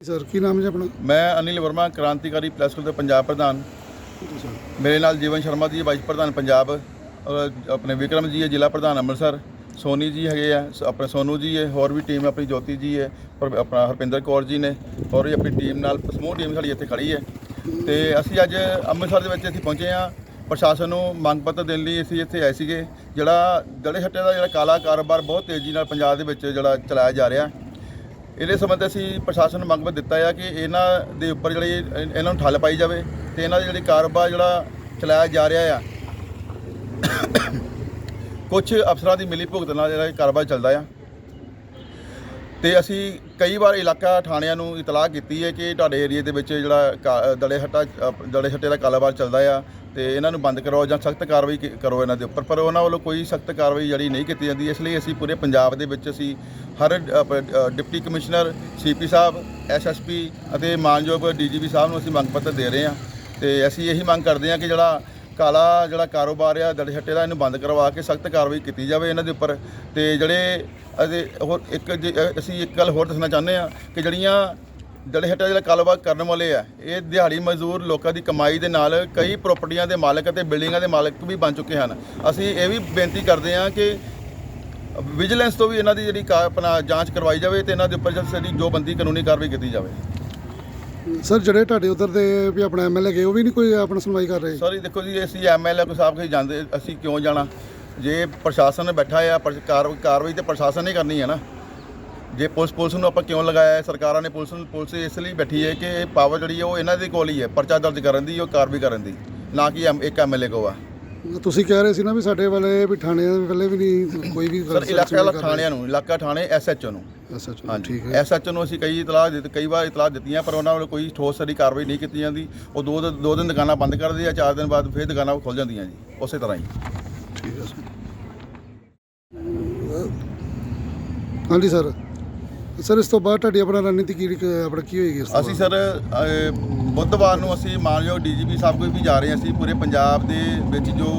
Sir ਕੀ ਨਾਮ ਹੈ ਜੀ ਆਪਣਾ? ਮੈਂ ਅਨਿਲ ਵਰਮਾ ਕ੍ਰਾਂਤੀਕਾਰੀ ਪ੍ਰੈਸ ਕਲੱਬ ਦੇ ਪੰਜਾਬ ਪ੍ਰਧਾਨ। ਮੇਰੇ ਨਾਲ ਜੀਵਨ ਸ਼ਰਮਾ ਜੀ ਵਾਈਸ ਪ੍ਰਧਾਨ ਪੰਜਾਬ ਔਰ ਆਪਣੇ ਵਿਕਰਮ ਜੀ ਹੈ ਜ਼ਿਲ੍ਹਾ ਪ੍ਰਧਾਨ ਅੰਮ੍ਰਿਤਸਰ। ਸੋਨੀ ਜੀ ਹੈਗੇ ਆ ਸ- ਆਪਣੇ ਸੋਨੂ ਜੀ ਹੈ ਹੋਰ ਵੀ ਟੀਮ ਆਪਣੀ ਜੋਤੀ ਜੀ ਹੈ ਔਰ ਆਪਣਾ ਹਰਪਿੰਦਰ ਕੌਰ ਜੀ ਨੇ ਹੋਰ ਵੀ ਆਪਣੀ ਟੀਮ ਨਾਲ ਸਮੂਹ ਟੀਮ ਸਾਡੀ ਇੱਥੇ ਖੜੀ ਹੈ। ਤੇ ਅਸੀਂ ਅੱਜ ਅੰਮ੍ਰਿਤਸਰ ਦੇ ਵਿੱਚ ਅਸੀਂ ਪਹੁੰਚੇ ਹਾਂ। ਪ੍ਰਸ਼ਾਸਨ ਨੂੰ ਮੰਗ ਪੱਤਰ ਦੇਣ ਲਈ ਅਸੀਂ ਇੱਥੇ ਆਏ ਸੀਗੇ। ਜਿਹੜਾ ਦੜੇ ਹੱਟੇ ਦਾ ਜਿਹੜਾ ਕਾਲਾ ਕਾਰੋਬਾਰ ਬਹੁਤ ਤੇਜ਼ੀ ਨਾਲ ਪੰਜਾਬ ਦੇ ਵਿੱਚ ਜਿਹੜਾ ਚਲਾਇਆ ਜਾ ਰਿਹਾ ਇਹਦੇ ਸੰਬੰਧ ਅਸੀਂ ਪ੍ਰਸ਼ਾਸਨ ਨੂੰ ਮੰਗ ਪੱਤਰ ਦਿੱਤਾ ਆ ਕਿ ਇਹਨਾਂ ਦੇ ਉੱਪਰ ਜਿਹੜੀ ਇਹਨਾਂ ਨੂੰ ਠੱਲ ਪਾਈ ਜਾਵੇ ਤੇ ਇਹਨਾਂ ਦੇ ਜਿਹੜੇ ਕਾਰੋਬਾਰ ਜਿਹੜਾ ਚਲਾਇਆ ਜਾ ਰਿਹਾ ਆ ਕੁਝ ਅਫਸਰਾਂ ਦੀ ਮਿਲੀ ਭੁਗਤ ਨਾਲ ਜਿਹੜਾ ਕਾਰੋਬਾਰ ਚੱਲਦਾ ਆ। ਤੇ ਅਸੀਂ ਕਈ ਵਾਰ ਇਲਾਕਾ ਥਾਣਿਆਂ ਨੂੰ ਇਤਲਾਹ ਕੀਤੀ ਹੈ ਕਿ ਤੁਹਾਡੇ ਏਰੀਆ ਦੇ ਵਿੱਚ ਜਿਹੜਾ ਕਾ- ਦੜੇ ਹੱਟਾ ਦੜੇ ਹੱਟੇ ਦਾ ਕਾਰੋਬਾਰ ਚੱਲਦਾ ਆ ਤੇ ਇਹਨਾਂ ਨੂੰ ਬੰਦ ਕਰਵਾਓ ਜਾਂ ਸਖਤ ਕਾਰਵਾਈ ਕੀ- ਕਰੋ ਇਹਨਾਂ ਦੇ ਉੱਪਰ ਪਰ ਉਹਨਾਂ ਵੱਲੋਂ ਕੋਈ ਸਖਤ ਕਾਰਵਾਈ ਜਿਹੜੀ ਨਹੀਂ ਕੀਤੀ ਜਾਂਦੀ ਇਸ ਲਈ ਅਸੀਂ ਪੂਰੇ ਪੰਜਾਬ ਦੇ ਵਿੱਚ ਅਸੀਂ ਹਰ ਅ, ਅ, ਡਿਪਟੀ ਕਮਿਸ਼ਨਰ ਸੀਪੀ ਸਾਹਿਬ ਐਸਐਸਪੀ ਅਤੇ ਮਾਨਯੋਗ ਡੀਜੀਪੀ ਸਾਹਿਬ ਨੂੰ ਅਸੀਂ ਮੰਗ ਪੱਤਰ ਦੇ ਰਹੇ ਹਾਂ ਤੇ ਅਸੀਂ ਇਹੀ ਮੰਗ ਕਰਦੇ ਹਾਂ ਕਿ ਜਿਹੜਾ ਕਾਲਾ ਜਿਹੜਾ ਕਾਰੋਬਾਰ ਆ, ਦੜੇ ਹੱਟੇ ਦਾ, ਇਹਨੂੰ ਬੰਦ ਕਰਵਾ ਕੇ ਸਖਤ ਕਾਰਵਾਈ ਕੀਤੀ ਜਾਵੇ ਇਹਨਾਂ ਦੇ ਉੱਪਰ। ਤੇ ਜਿਹੜੇ ਅਤੇ ਹੋਰ ਇੱਕ ਜੇ- ਅਸੀਂ ਇੱਕ ਗੱਲ ਹੋਰ ਦੱਸਣਾ ਚਾਹੁੰਦੇ ਆ ਕਿ ਜਿਹੜੀਆਂ ਦੜੇ ਹੱਟੇ ਦਾ ਜਿਹੜਾ ਕਾਰੋਬਾਰ ਕਰਨ ਵਾਲੇ ਆ, ਇਹ ਦਿਹਾੜੀ ਮਜ਼ਦੂਰ ਲੋਕਾਂ ਦੀ ਕਮਾਈ ਦੇ ਨਾਲ ਕਈ ਪ੍ਰਾਪਰਟੀਆਂ ਦੇ ਮਾਲਕ ਅਤੇ ਬਿਲਡਿੰਗਾਂ ਦੇ ਮਾਲਕ ਵੀ ਬਣ ਚੁੱਕੇ ਹਨ। ਅਸੀਂ ਇਹ ਵੀ ਬੇਨਤੀ ਕਰਦੇ ਹਾਂ ਕਿ ਵਿਜੀਲੈਂਸ ਤੋਂ ਵੀ ਇਹਨਾਂ ਦੀ ਜਿਹੜੀ ਕਾ- ਆਪਣਾ ਜਾਂਚ ਕਰਵਾਈ ਜਾਵੇ ਤੇ ਇਹਨਾਂ ਦੇ ਉੱਪਰ ਜਿਹੜੀ ਜੋ ਬੰਦੀ ਕਾਨੂੰਨੀ ਕਾਰਵਾਈ ਕੀਤੀ ਜਾਵੇ। ਸਰ, ਜਿਹੜੇ ਤੁਹਾਡੇ ਉਧਰ ਦੇ ਵੀ ਆਪਣਾ ਐਮਐਲਏ ਗਏ, ਉਹ ਵੀ ਨਹੀਂ ਕੋਈ ਆਪਣਾ ਸੁਣਵਾਈ ਕਰ ਰਹੇ? ਸਰ ਦੇਖੋ ਜੀ, ਅਸੀਂ ਐਮਐਲਏ ਕੋ ਸਾਹਿਬ ਕੋਈ ਜਾਂਦੇ, ਅਸੀਂ ਕਿਉਂ ਜਾਣਾ? ਜੇ ਪ੍ਰਸ਼ਾਸਨ ਬੈਠਾ ਆ, ਪਰ- ਕਾਰ- ਕਾਰਵਾਈ ਤੇ ਪ੍ਰਸ਼ਾਸਨ ਨੇ ਕਰਨੀ ਹੈ ਨਾ। ਜੇ ਪੁਲਿਸ ਪੁਲਿਸ ਨੂੰ ਆਪਾਂ ਕਿਉਂ ਲਗਾਇਆ ਹੈ? ਸਰਕਾਰਾਂ ਨੇ ਪੁਲਿਸ ਨੂੰ, ਪੁਲਿਸ ਇਸ ਲਈ ਬੈਠੀ ਹੈ ਕਿ ਪਾਵਰ ਜਿਹੜੀ ਹੈ ਉਹ ਇਹਨਾਂ ਦੇ ਕੋਲ ਹੀ ਹੈ, ਪਰਚਾ ਦਰਜ ਕਰਨ ਦੀ ਉਹ ਕਾਰਵਾਈ ਕਰਨ ਦੀ, ਨਾ ਕਿ ਐਮ- ਇੱਕ ਐਮਐਲਏ ਕੋ ਆ। ਤੁਸੀਂ ਕਹਿ ਰਹੇ ਸੀ ਨਾ ਵੀ ਸਾਡੇ ਵਾਲੇ ਵੀ ਥਾਣੇ ਦੇ ਵੱਲੇ ਵੀ ਨਹੀਂ ਕੋਈ ਵੀ ਸਰ ਇਲਾਕਾ ਵਾਲਾ ਥਾਣਿਆਂ ਨੂੰ ਇਲਾਕਾ ਥਾਣੇ ਐਸਐਚਓ ਨੂੰ। ਹਾਂਜੀ। ਠੀਕ ਹੈ। ਐਸਐਚਓ ਨੂੰ ਅਸੀਂ ਕਈ ਇਤਲਾਹ ਦਿੱਤ ਕਈ ਵਾਰ ਇਤਲਾਹ ਦਿੱਤੀਆਂ ਪਰ ਉਹਨਾਂ ਵੱਲੋਂ ਕੋਈ ਠੋਸ ਸਾਡੀ ਕਾਰਵਾਈ ਨਹੀਂ ਕੀਤੀ ਜਾਂਦੀ। ਉਹ ਦੋ ਦਿਨ- ਦੋ ਦਿਨ ਦੁਕਾਨਾਂ ਬੰਦ ਕਰਦੇ ਆ ਚਾਰ ਦਿਨ ਬਾਅਦ ਫਿਰ ਦੁਕਾਨਾਂ ਖੁੱਲ ਜਾਂਦੀਆਂ ਜੀ ਉਸੇ ਤਰ੍ਹਾਂ ਹੀ। ਠੀਕ ਹੈ ਸਰ। ਹਾਂਜੀ ਸਰ। ਸਰ ਇਸ ਤੋਂ ਬਾਅਦ ਤੁਹਾਡੀ ਆਪਣਾ ਰਣਨੀਤੀ ਕੀ ਆਪਣਾ ਕੀ ਹੋਏਗੀ ਇਸ ਤੋਂ ਅਸੀਂ ਸਰ ਅਹ, ਬੁੱਧਵਾਰ ਨੂੰ ਅਸੀਂ ਮਾਨਯੋਗ ਡੀਜੀਪੀ ਸਾਹਿਬ ਕੋਲ ਵੀ ਜਾ ਰਹੇ ਹਾਂ ਅਸੀਂ ਪੂਰੇ ਪੰਜਾਬ ਦੇ ਵਿੱਚ ਜੋ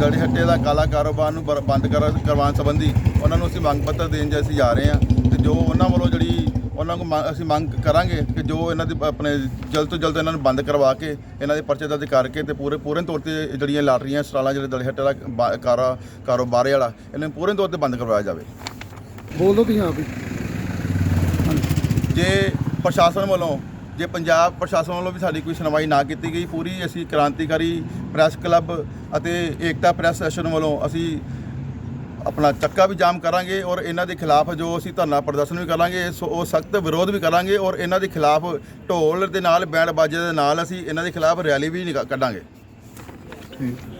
ਦੜੇ ਹੱਟੇ ਦਾ ਕਾਲਾ ਕਾਰੋਬਾਰ ਨੂੰ ਬਰ- ਬੰਦ ਕਰ ਕਰਵਾਉਣ ਸੰਬੰਧੀ ਉਹਨਾਂ ਨੂੰ ਅਸੀਂ ਮੰਗ ਪੱਤਰ ਦੇਣ ਜੇ ਅਸੀਂ ਜਾ ਰਹੇ ਹਾਂ ਤੇ ਜੋ ਉਹਨਾਂ ਵੱਲੋਂ ਜਿਹੜੀ ਉਹਨਾਂ ਨੂੰ ਮੰਗ- ਅਸੀਂ ਮੰਗ ਕਰਾਂਗੇ ਕਿ ਜੋ ਇਹਨਾਂ ਦੀ ਆਪਣੇ ਜਲਦ ਤੋਂ ਜਲਦ ਇਹਨਾਂ ਨੂੰ ਬੰਦ ਕਰਵਾ ਕੇ ਇਹਨਾਂ ਦੇ ਪਰਚੇ ਦਰਜ ਕਰਕੇ ਤੇ ਪੂਰੇ ਪੂਰਨ ਤੌਰ ਤੇ ਜਿਹੜੀਆਂ ਲਾਟਰੀਆਂ ਸਟਾਲਾਂ ਜਿਹੜੇ ਦੜੇ ਹੱਟੇ ਦਾ ਬਾ- ਕਾਰਾ ਕਾਰੋਬਾਰ ਵਾਲਾ ਇਹਨਾਂ ਨੂੰ ਪੂਰਨ ਤੌਰ ਤੇ ਬੰਦ ਕਰਵਾਇਆ ਜਾਵੇ। ਬੋਲ ਦਿਓ ਤੁਸੀਂ ਆਪ ਹੀ। ਜੇ ਪ੍ਰਸ਼ਾਸਨ ਵੱਲੋਂ ਜੇ ਪੰਜਾਬ ਪ੍ਰਸ਼ਾਸਨ ਵੱਲੋਂ ਵੀ ਸਾਡੀ ਕੋਈ ਸੁਣਵਾਈ ਨਾ ਕੀਤੀ ਗਈ, ਪੂਰੀ ਅਸੀਂ ਕ੍ਰਾਂਤੀਕਾਰੀ ਪ੍ਰੈਸ ਕਲੱਬ ਅਤੇ ਏਕਤਾ ਪ੍ਰੈਸ ਐਸੋਸੀਏਸ਼ਨ ਵੱਲੋਂ ਅਸੀਂ ਆਪਣਾ ਚੱਕਾ ਵੀ ਜਾਮ ਕਰਾਂਗੇ ਔਰ ਇਹਨਾਂ ਦੇ ਖਿਲਾਫ ਜੋ ਅਸੀਂ ਧਰਨਾ ਪ੍ਰਦਰਸ਼ਨ ਵੀ ਕਰਾਂਗੇ, ਸੋ ਉਹ ਸਖਤ ਵਿਰੋਧ ਵੀ ਕਰਾਂਗੇ ਔਰ ਇਹਨਾਂ ਦੇ ਖਿਲਾਫ ਢੋਲ ਦੇ ਨਾਲ ਬੈਂਡ ਬਾਜੇ ਦੇ ਨਾਲ ਅਸੀਂ ਇਹਨਾਂ ਦੇ ਖਿਲਾਫ ਰੈਲੀ ਵੀ ਨਿਕਾ- ਕੱਢਾਂਗੇ। ਠੀਕ।